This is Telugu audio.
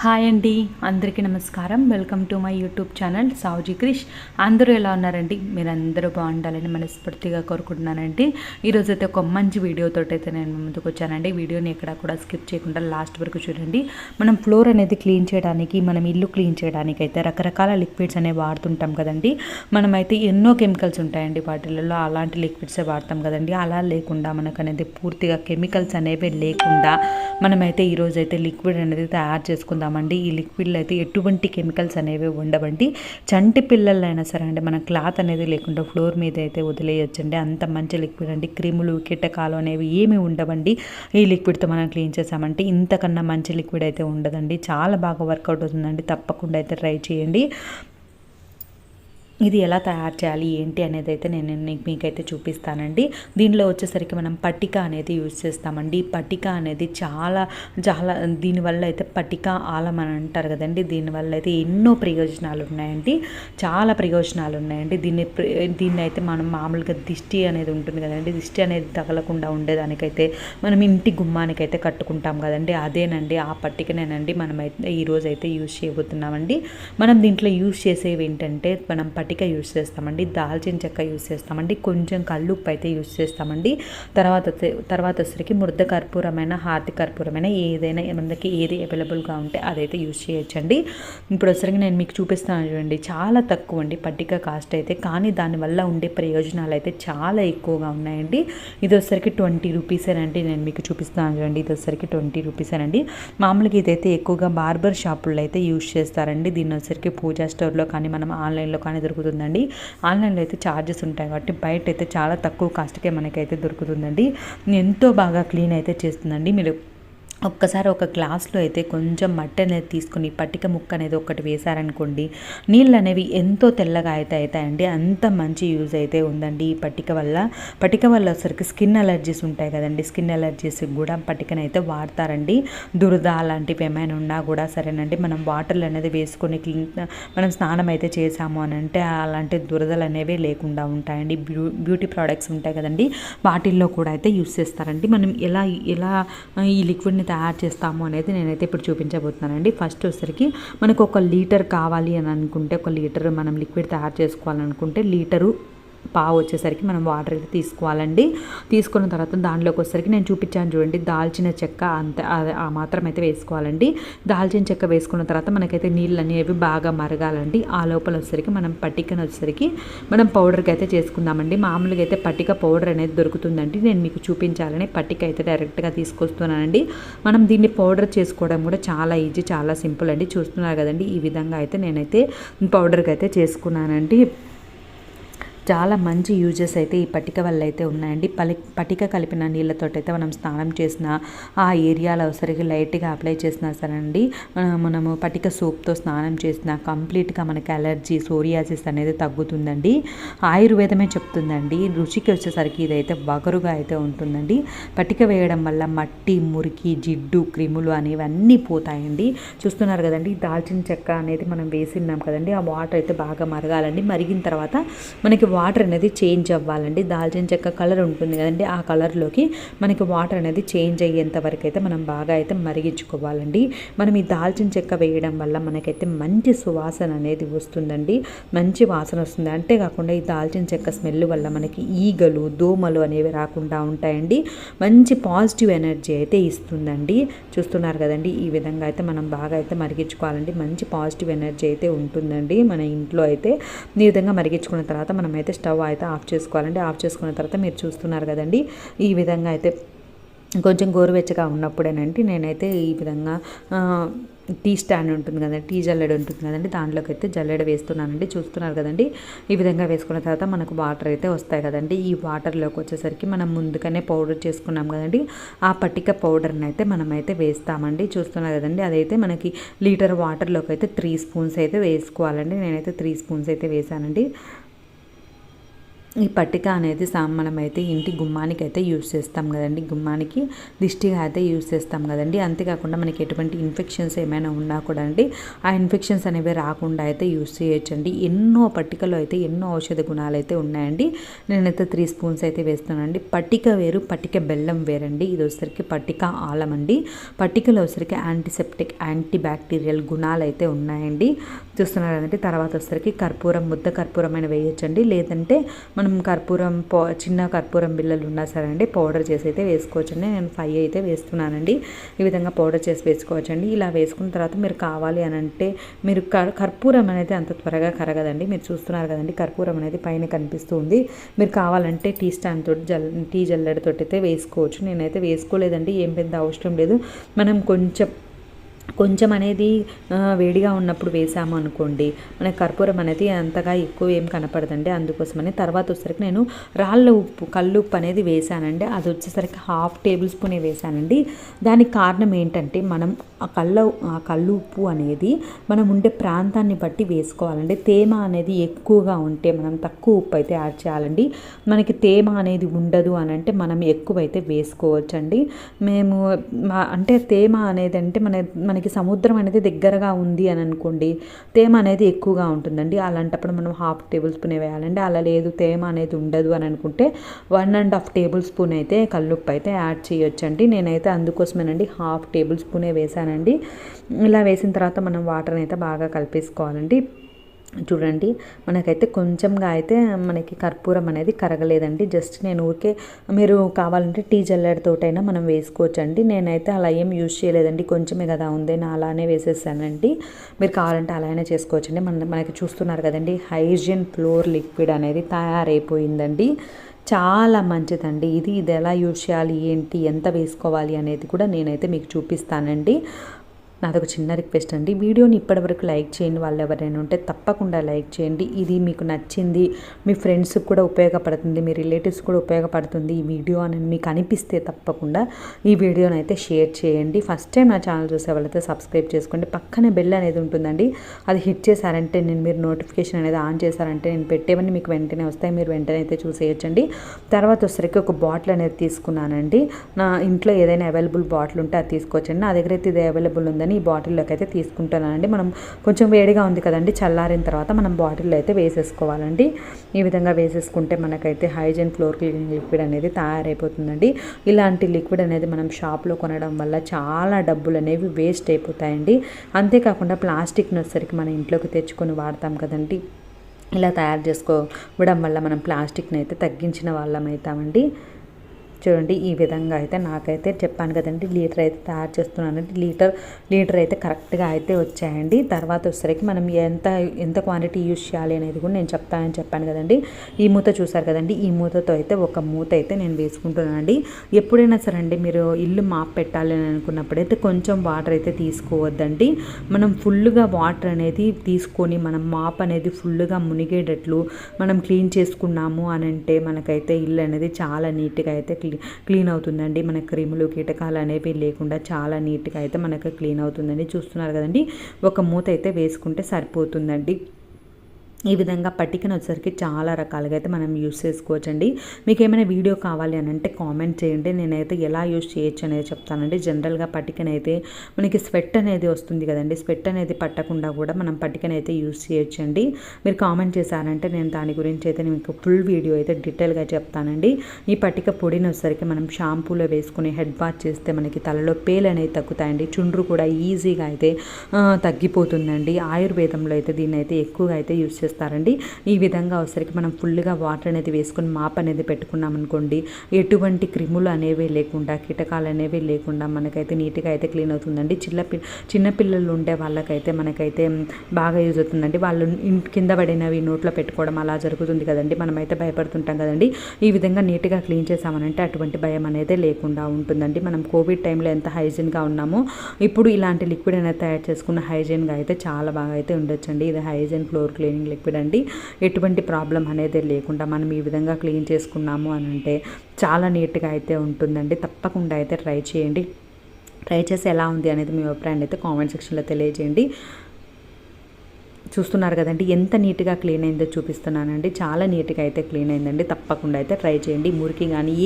హాయ్ అండి అందరికీ నమస్కారం. Welcome to my YouTube channel Savuji Krish. అందరూ ఎలా ఉన్నారండి? మీరు అందరూ బాగుండాలని మనస్ఫూర్తిగా కోరుకుంటున్నానండి. ఈరోజు అయితే ఒక మంచి వీడియోతో అయితే నేను ముందుకు వచ్చానండి. వీడియోని ఎక్కడ కూడా స్కిప్ చేయకుండా లాస్ట్ వరకు చూడండి. మనం ఫ్లోర్ అనేది క్లీన్ చేయడానికి మనం ఇల్లు క్లీన్ చేయడానికి అయితే రకరకాల లిక్విడ్స్ అనేవి వాడుతుంటాం కదండి. మనమైతే ఎన్నో కెమికల్స్ ఉంటాయండి వాటిలలో. అలాంటి లిక్విడ్సే వాడతాం కదండి. అలా లేకుండా మనకు అనేది పూర్తిగా కెమికల్స్ అనేవి లేకుండా మనమైతే ఈరోజు అయితే లిక్విడ్ అనేది తయారు చేసుకుందాం చేసుకుందామండి ఈ లిక్విడ్లో అయితే ఎటువంటి కెమికల్స్ అనేవి ఉండవండి. చంటి పిల్లలైనా సరే అండి మన క్లాత్ అనేది లేకుండా ఫ్లోర్ మీద అయితే వదిలేయచ్చండి. అంత మంచి లిక్విడ్ అండి. క్రిములు కీటకాలు అనేవి ఏమి ఉండవండి. ఈ లిక్విడ్తో మనం క్లీన్ చేసామంటే ఇంతకన్నా మంచి లిక్విడ్ అయితే ఉండదండి. చాలా బాగా వర్కౌట్ అవుతుందండి. తప్పకుండా అయితే ట్రై చేయండి. ఇది ఎలా తయారు చేయాలి ఏంటి అనేది అయితే నేను మీకైతే చూపిస్తానండి. దీనిలో వచ్చేసరికి మనం పట్టిక అనేది యూజ్ చేస్తామండి. పట్టిక అనేది చాలా చాలా దీనివల్ల అయితే పట్టిక ఆలం అని అంటారు కదండి. దీనివల్ల అయితే ఎన్నో ప్రయోజనాలు ఉన్నాయండి. చాలా ప్రయోజనాలు ఉన్నాయండి. దీన్ని ప్ర- దీన్ని అయితే మనం మామూలుగా దిష్టి అనేది ఉంటుంది కదండి. దిష్టి అనేది తగలకుండా ఉండేదానికైతే మనం ఇంటి గుమ్మానికైతే కట్టుకుంటాం కదండి. అదేనండి ఆ పట్టికనేనండి మనమైతే ఈరోజు అయితే యూజ్ చేయబోతున్నామండి. మనం దీంట్లో యూజ్ చేసేవి ఏంటంటే మనం పట్టిక యూస్ చేస్తామండి దాల్చిన చెక్క యూస్ చేస్తామండి కొంచెం కళ్ళుప్పు అయితే యూస్ చేస్తామండి. తర్వాత తర్వాత వచ్చరికి మృద కర్పూరమైన హార్ది కర్పూరమైన ఏదైనా మనకి ఏది అవైలబుల్గా ఉంటే అదైతే యూజ్ చేయొచ్చండి. ఇప్పుడు వచ్చరికి నేను మీకు చూపిస్తాను చూడండి చాలా తక్కువ అండి పట్టిక కాస్ట్ అయితే కానీ దానివల్ల ఉండే ప్రయోజనాలు అయితే చాలా ఎక్కువగా ఉన్నాయండి. ఇది వచ్చరికి ట్వంటీ రూపీసేనండి నేను మీకు చూపిస్తాను చూడండి ఇది వచ్చరికి ట్వంటీ రూపీసేనండి మామూలుగా ఇదైతే ఎక్కువగా బార్బర్ షాపుల్లో అయితే యూజ్ చేస్తారండి. దీన్ని వచ్చరికి పూజా స్టోర్లో కానీ మనం ఆన్లైన్లో కానీ దొరుకుతుందండి ఆన్లైన్లో అయితే ఛార్జెస్ ఉంటాయి కాబట్టి బయట అయితే చాలా తక్కువ కాస్ట్కే మనకైతే దొరుకుతుందండి. ఎంతో బాగా క్లీన్ అయితే చేస్తుందండి. మీరు ఒక్కసారి ఒక గ్లాస్లో అయితే కొంచెం మట్టి అనేది తీసుకుని పట్టిక ముక్క అనేది ఒకటి వేశారనుకోండి నీళ్ళు అనేవి ఎంతో తెల్లగా అయితే అవుతాయండి. అంత మంచి యూజ్ అయితే ఉందండి ఈ పట్టిక వల్ల. పట్టిక వల్ల వచ్చరికి స్కిన్ అలర్జీస్ ఉంటాయి కదండి. స్కిన్ అలర్జీస్ కూడా పట్టికను అయితే వాడతారండి. దురద అలాంటివి ఏమైనా ఉన్నా కూడా సరేనండి. మనం వాటర్లు అనేది వేసుకొని క్లీన్ మనం స్నానం అయితే చేసాము అని అంటే అలాంటి దురదలు అనేవి లేకుండా ఉంటాయండి. బ్యూ బ్యూటీ ప్రోడక్ట్స్ ఉంటాయి కదండి. వాటిల్లో కూడా అయితే యూస్ చేస్తారండి. మనం ఎలా ఎలా ఈ లిక్విడ్ని తయారు చేస్తాము అనేది నేనైతే ఇప్పుడు చూపించబోతున్నానండి. ఫస్ట్ వచ్చేసరికి మనకు ఒక లీటర్ కావాలి అని అనుకుంటే ఒక లీటర్ మనం లిక్విడ్ తయారు చేసుకోవాలనుకుంటే లీటరు పావు వచ్చేసరికి మనం వాటర్ అయితే తీసుకోవాలండి. తీసుకున్న తర్వాత దానిలోకి వచ్చేసరికి నేను చూపించాను చూడండి దాల్చిన చెక్క అంత అది ఆ మాత్రం అయితే వేసుకోవాలండి. దాల్చిన చెక్క వేసుకున్న తర్వాత మనకైతే నీళ్ళు అనేవి బాగా మరగాలండి. ఆ లోపల వచ్చేసరికి మనం పట్టికను వచ్చేసరికి మనం పౌడర్కి అయితే చేసుకుందామండి. మామూలుగా అయితే పట్టిక పౌడర్ అనేది దొరుకుతుందండి. నేను మీకు చూపించాలని పట్టిక అయితే డైరెక్ట్గా తీసుకొస్తున్నానండి. మనం దీన్ని పౌడర్ చేసుకోవడం కూడా చాలా ఈజీ చాలా సింపుల్ అండి. చూస్తున్నారు కదండి ఈ విధంగా అయితే నేనైతే పౌడర్కి అయితే చేసుకున్నానండి. చాలా మంచి యూజెస్ అయితే ఈ పట్టిక వల్ల అయితే ఉన్నాయండి. పలి పట్టిక కలిపిన నీళ్ళతో అయితే మనం స్నానం చేసిన ఆ ఏరియాలో సరిగ్గా లైట్గా అప్లై చేసినా సరేనండి. అండి మనము పట్టిక సోప్తో స్నానం చేసిన కంప్లీట్గా మనకి అలర్జీ సోరియాసిస్ అనేది తగ్గుతుందండి. ఆయుర్వేదమే చెప్తుందండి. రుచికి వచ్చేసరికి ఇదైతే వగరుగా అయితే ఉంటుందండి. పట్టిక వేయడం వల్ల మట్టి మురికి జిడ్డు క్రిములు అనేవి అన్నీ పోతాయండి. చూస్తున్నారు కదండి దాల్చిన చెక్క అనేది మనం వేసిన్నాం కదండి. ఆ వాటర్ అయితే బాగా మరగాలండి. మరిగిన తర్వాత మనకి వాటర్ అనేది చేంజ్ అవ్వాలండి. దాల్చిన చెక్క కలర్ ఉంటుంది కదండి ఆ కలర్లోకి మనకి వాటర్ అనేది చేంజ్ అయ్యేంత వరకు అయితే మనం బాగా అయితే మరిగించుకోవాలండి. మనం ఈ దాల్చిన చెక్క వేయడం వల్ల మనకైతే మంచి సువాసన అనేది వస్తుందండి. మంచి వాసన వస్తుంది. అంతేకాకుండా ఈ దాల్చిన చెక్క స్మెల్ వల్ల మనకి ఈగలు దోమలు అనేవి రాకుండా ఉంటాయండి. మంచి పాజిటివ్ ఎనర్జీ అయితే ఇస్తుందండి. చూస్తున్నారు కదండి ఈ విధంగా అయితే మనం బాగా అయితే మరిగించుకోవాలండి. మంచి పాజిటివ్ ఎనర్జీ అయితే ఉంటుందండి మన ఇంట్లో అయితే. ఈ విధంగా మరిగించుకున్న తర్వాత మనం అయితే స్టవ్ అయితే ఆఫ్ చేసుకోవాలండి. ఆఫ్ చేసుకున్న తర్వాత మీరు చూస్తున్నారు కదండి ఈ విధంగా అయితే కొంచెం గోరువెచ్చగా ఉన్నప్పుడేనండి నేనైతే ఈ విధంగా టీ స్టాండ్ ఉంటుంది కదండి టీ జల్లెడ ఉంటుంది కదండి దాంట్లోకి అయితే జల్లెడ వేస్తున్నానండి. చూస్తున్నారు కదండి ఈ విధంగా వేసుకున్న తర్వాత మనకు వాటర్ అయితే వస్తాయి కదండి. ఈ వాటర్లోకి వచ్చేసరికి మనం ముందుగానే పౌడర్ చేసుకున్నాం కదండి ఆ పట్టిక పౌడర్ని అయితే మనమైతే వేస్తామండి. చూస్తున్నారు కదండి అదైతే మనకి లీటర్ వాటర్లోకి అయితే త్రీ స్పూన్స్ అయితే వేసుకోవాలండి. నేనైతే త్రీ స్పూన్స్ అయితే వేసానండి ఈ పట్టిక అనేది సా మనమైతే ఇంటి గుమ్మానికి అయితే యూస్ చేస్తాం కదండి. గుమ్మానికి దిష్టిగా అయితే యూస్ చేస్తాం కదండి. అంతేకాకుండా మనకి ఎటువంటి ఇన్ఫెక్షన్స్ ఏమైనా ఉన్నా కూడా అండి ఆ ఇన్ఫెక్షన్స్ అనేవి రాకుండా అయితే యూస్ చేయొచ్చండి. ఎన్నో పట్టికలో అయితే ఎన్నో ఔషధ గుణాలు అయితే ఉన్నాయండి. నేనైతే త్రీ స్పూన్స్ అయితే వేస్తున్నానండి. పట్టిక వేరు పట్టిక బెల్లం వేరండి. ఇది వచ్చేసరికి పట్టిక ఆలం అండి. పట్టికలో వచ్చేసరికి యాంటీసెప్టిక్ యాంటీ బ్యాక్టీరియల్ గుణాలు అయితే ఉన్నాయండి. చూస్తున్నారు కదండి తర్వాత వచ్చేసరికి కర్పూరం ముద్ద కర్పూరం అయినా వేయొచ్చండి. లేదంటే మనం కర్పూరం పో చిన్న కర్పూరం బిళ్ళలు ఉన్నా సరే అండి పౌడర్ చేసి అయితే వేసుకోవచ్చండి. నేను ఫైవ్ అయితే వేస్తున్నానండి. ఈ విధంగా పౌడర్ చేసి వేసుకోవచ్చండి. ఇలా వేసుకున్న తర్వాత మీరు కావాలి అని అంటే మీరు కర్పూరం అనేది అంత త్వరగా కరగదండి. మీరు చూస్తున్నారు కదండి కర్పూరం అనేది పైన కనిపిస్తుంది మీరు కావాలంటే టీ స్టాండ్ తోటి జల్ టీ జల్లెడతోటి అయితే వేసుకోవచ్చు. నేనైతే వేసుకోలేదండి ఏం పెద్ద అవసరం లేదు. మనం కొంచెం కొంచెం అనేది వేడిగా ఉన్నప్పుడు వేసాము అనుకోండి మన కర్పూరం అనేది అంతగా ఎక్కువ ఏం కనపడదండి. అందుకోసమని తర్వాత వచ్చేసరికి నేను రాళ్ళ ఉప్పు కళ్ళు ఉప్పు అనేది వేసానండి. అది వచ్చేసరికి హాఫ్ టేబుల్ స్పూనే వేసానండి. దానికి కారణం ఏంటంటే మనం ఆ కళ్ళ ఆ కళ్ళు ఉప్పు అనేది మనం ఉండే ప్రాంతాన్ని బట్టి వేసుకోవాలండి. తేమ అనేది ఎక్కువగా ఉంటే మనం తక్కువ ఉప్పు అయితే యాడ్ చేయాలండి. మనకి తేమ అనేది ఉండదు అని అంటే మనం ఎక్కువైతే వేసుకోవచ్చండి. మేము అంటే తేమ అనేది అంటే మన మనకి సముద్రం అనేది దగ్గరగా ఉంది అని అనుకోండి తేమ అనేది ఎక్కువగా ఉంటుందండి. అలాంటప్పుడు మనం హాఫ్ టేబుల్ స్పూన్ వేయాలండి. అలా లేదు తేమ అనేది ఉండదు అని అనుకుంటే one and half tablespoon అయితే కల్లుప్పు అయితే యాడ్ చేయొచ్చండి. నేనైతే అందుకోసమేనండి హాఫ్ టేబుల్ స్పూనే వేసానండి ఇలా వేసిన తర్వాత మనం వాటర్ని అయితే బాగా కలిపేసుకోవాలండి. చూడండి మనకైతే కొంచెంగా అయితే మనకి కర్పూరం అనేది కరగలేదండి. జస్ట్ నేను ఊరికే మీరు కావాలంటే టీ జల్లెడతోటైనా మనం వేసుకోవచ్చండి. నేనైతే అలా ఏం యూజ్ చేయలేదండి. కొంచెమే కదా ఉంది నా అలానే వేసేసానండి. మీరు కావాలంటే అలానే చేసుకోవచ్చండి. మన మనకి చూస్తున్నారు కదండి హైజిన్ ఫ్లోర్ లిక్విడ్ అనేది తయారైపోయిందండి. చాలా మంచిదండి. ఇది ఇది ఎలా యూజ్ చేయాలి ఏంటి ఎంత వేసుకోవాలి అనేది కూడా నేనైతే మీకు చూపిస్తానండి. నాదొక చిన్న రిక్వెస్ట్ అండి. వీడియోని ఇప్పటివరకు లైక్ చేయండి వాళ్ళు ఎవరైనా ఉంటే తప్పకుండా లైక్ చేయండి. ఇది మీకు నచ్చింది మీ ఫ్రెండ్స్కి కూడా ఉపయోగపడుతుంది మీ రిలేటివ్స్ కూడా ఉపయోగపడుతుంది ఈ వీడియో అని మీకు అనిపిస్తే తప్పకుండా ఈ వీడియోని అయితే షేర్ చేయండి. ఫస్ట్ టైం నా ఛానల్ చూసే వాళ్ళైతే సబ్స్క్రైబ్ చేసుకోండి. పక్కనే బెల్ అనేది ఉంటుందండి. అది హిట్ చేశారంటే నేను మీరు నోటిఫికేషన్ అనేది ఆన్ చేశారంటే నేను పెట్టేవన్నీ మీకు వెంటనే వస్తాయి. మీరు వెంటనే అయితే చూసేయచ్చండి. తర్వాత వచ్చేసరికి ఒక బాటిల్ అనేది తీసుకున్నానండి. నా ఇంట్లో ఏదైనా అవైలబుల్ బాటిల్ ఉంటే అది తీసుకోవచ్చండి. నా దగ్గర అయితే ఇది అవైలబుల్ ఉందని ఈ బాటిల్లోకి అయితే తీసుకుంటానండి. మనం కొంచెం వేడిగా ఉంది కదండి చల్లారిన తర్వాత మనం బాటిల్లో అయితే వేసేసుకోవాలండి. ఈ విధంగా వేసేసుకుంటే మనకైతే హైజీన్ ఫ్లోర్ క్లీనింగ్ లిక్విడ్ అనేది తయారైపోతుందండి. ఇలాంటి లిక్విడ్ అనేది మనం షాప్లో కొనడం వల్ల చాలా డబ్బులు అనేవి వేస్ట్ అయిపోతాయండి. అంతేకాకుండా ప్లాస్టిక్ని వచ్చేసరికి మన ఇంట్లోకి తెచ్చుకొని వాడతాం కదండి. ఇలా తయారు చేసుకోవడం వల్ల మనం ప్లాస్టిక్ని అయితే తగ్గించిన వాళ్ళం అవుతామండి. చూడండి ఈ విధంగా అయితే నాకైతే చెప్పాను కదండి లీటర్ అయితే తయారు చేస్తున్నాను. లీటర్ లీటర్ అయితే కరెక్ట్గా అయితే వచ్చాయండి. తర్వాత వచ్చేసరికి మనం ఎంత ఎంత క్వాంటిటీ యూస్ చేయాలి అనేది కూడా నేను చెప్తానని చెప్పాను కదండి. ఈ మూత చూసారు కదండి ఈ మూతతో అయితే ఒక మూత అయితే నేను వేసుకుంటున్నానండి. ఎప్పుడైనా సరే అండి మీరు ఇల్లు మాప్ పెట్టాలి అని అనుకున్నప్పుడైతే కొంచెం వాటర్ అయితే తీసుకోవద్దండి. మనం ఫుల్గా వాటర్ అనేది తీసుకొని మనం మాప్ అనేది ఫుల్గా మునిగేటట్లు మనం క్లీన్ చేసుకున్నాము అని అంటే మనకైతే ఇల్లు అనేది చాలా నీట్గా అయితే క్లీన్ అవుతుందండి. మన క్రిములు కీటకాలు అనేవి లేకుండా చాలా నీట్గా అయితే మనకు క్లీన్ అవుతుందండి చూస్తున్నారు కదండి. ఒక మూత అయితే వేసుకుంటే సరిపోతుందండి. ఈ విధంగా పట్టికను వచ్చేసరికి చాలా రకాలుగా అయితే మనం యూస్ చేసుకోవచ్చండి. మీకు ఏమైనా వీడియో కావాలి అని అంటే కామెంట్ చేయండి. నేనైతే ఎలా యూస్ చేయొచ్చు అనేది చెప్తానండి. జనరల్గా పట్టికనైతే మనకి స్వెట్ అనేది వస్తుంది కదండి. స్వెట్ అనేది పట్టకుండా కూడా మనం పట్టికనైతే యూస్ చేయొచ్చండి. మీరు కామెంట్ చేశారంటే నేను దాని గురించి అయితే మీకు ఫుల్ వీడియో అయితే డీటెయిల్గా చెప్తానండి. ఈ పట్టిక పొడిని వచ్చేసరికి మనం షాంపూలో వేసుకుని హెడ్ బాత్ చేస్తే మనకి తలలో పేలు అనేది తగ్గుతాయండి. చుండ్రు కూడా ఈజీగా అయితే తగ్గిపోతుందండి. ఆయుర్వేదంలో అయితే దీన్ని అయితే ఎక్కువగా అయితే యూస్ చేస్తాం ఈ విధంగా అవసరికి మనం ఫుల్గా వాటర్ అనేది వేసుకొని మాప్ అనేది పెట్టుకున్నాం అనుకోండి ఎటువంటి క్రిములు అనేవి లేకుండా కీటకాలు అనేవి లేకుండా మనకైతే నీట్గా అయితే క్లీన్ అవుతుందండి. చిన్న చిన్నపిల్లలు ఉండే వాళ్ళకైతే మనకైతే బాగా యూజ్ అవుతుందండి. వాళ్ళు కింద పడినవి నోట్లో పెట్టుకోవడం అలా జరుగుతుంది కదండి. మనమైతే భయపడుతుంటాం కదండి. ఈ విధంగా నీట్గా క్లీన్ చేసామనంటే అటువంటి భయం అనేది లేకుండా ఉంటుందండి. మనం కోవిడ్ టైంలో ఎంత హైజీన్గా ఉన్నామో ఇప్పుడు ఇలాంటి లిక్విడ్ అనేది తయారు చేసుకున్న హైజీన్గా అయితే చాలా బాగా అయితే ఉండొచ్చండి. ఇది హైజీన్ ఫ్లోర్ క్లీనింగ్ లిక్విడ్ అండి. ఎటువంటి ప్రాబ్లం అనేది లేకుండా మనం ఈ విధంగా క్లీన్ చేసుకున్నాము అని అంటే చాలా నీట్గా అయితే ఉంటుందండి. తప్పకుండా అయితే ట్రై చేయండి. ట్రై చేసి ఎలా ఉంది అనేది మీ అభిప్రాయాన్ని అయితే కామెంట్ సెక్షన్లో తెలియజేయండి. చూస్తున్నారు కదండి ఎంత నీట్గా క్లీన్ అయిందో చూపిస్తున్నానండి. చాలా నీట్గా అయితే క్లీన్ అయిందండి. తప్పకుండా అయితే ట్రై చేయండి. మురికి కానీ